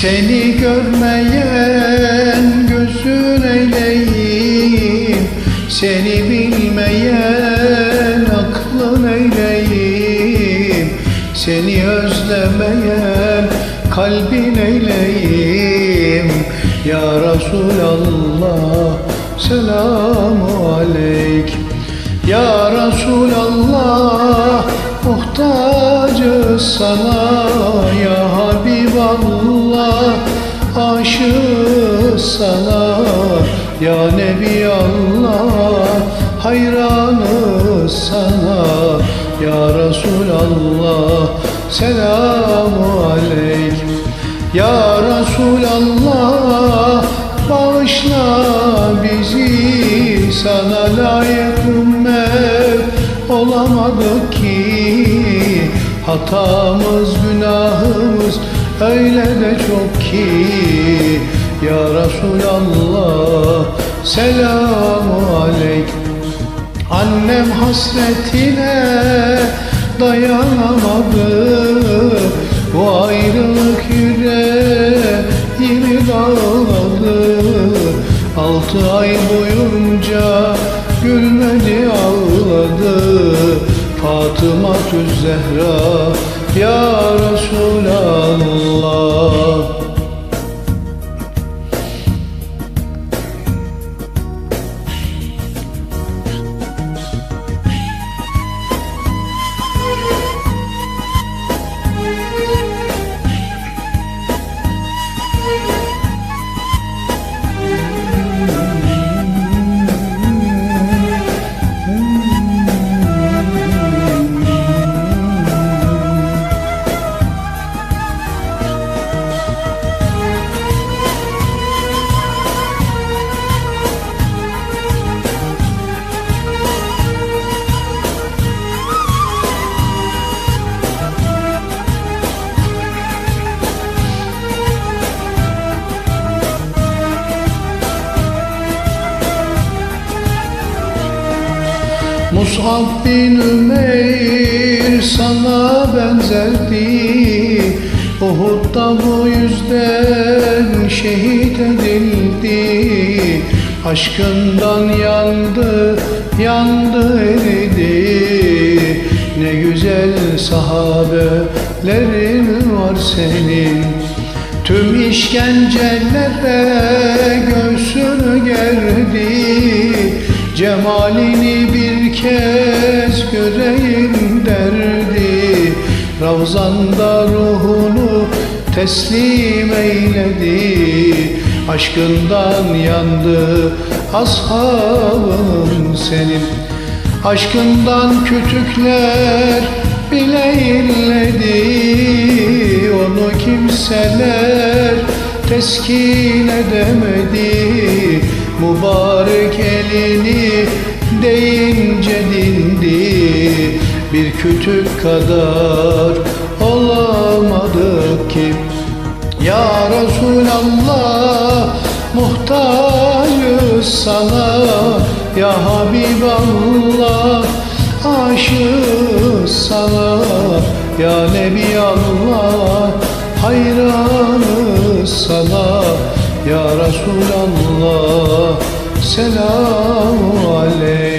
Seni görmeyen gözün eyleyim. Seni bilmeyen aklın eyleyim. Seni özlemeyen kalbin eyleyim. Ya Resulallah selamu aleyk. Ya Resulallah muhtacız sana Ya sana Ya Nebi Allah hayranız sana. Ya Resulallah selamu aleyk. Ya Resulallah bağışla bizi. Sana layık ümmet olamadık ki. Hatamız günahımız öyle de çok ki Ya Resulallah selamu aleyk. Annem hasretine dayanamadı. Bu ayrılık yüreğimi dağladı. Altı ay boyunca gülmedi ağladı. Fatıma Zehra Mus'ab bin Ümeyr sana benzerdi Uhud'da bu yüzden şehit edildi. Aşkından yandı, yandı eridi. Ne güzel sahabelerin var senin. Tüm işkencelere göğsünü gerdi. Cemalini bir kez göreyim derdi. Ravzanda ruhunu teslim eyledi. Aşkından yandı ashabın senin. Aşkından kütükler bile inledi Onu kimseler teskin edemedi. Mübarek elini deyince dindi. Bir kütük kadar olamadık ki. Ya Resulallah muhtacız sana. Ya Habiballah aşığız sana. Ya Nebi Allah hayranız sana. Ya Resulallah selamu aleyk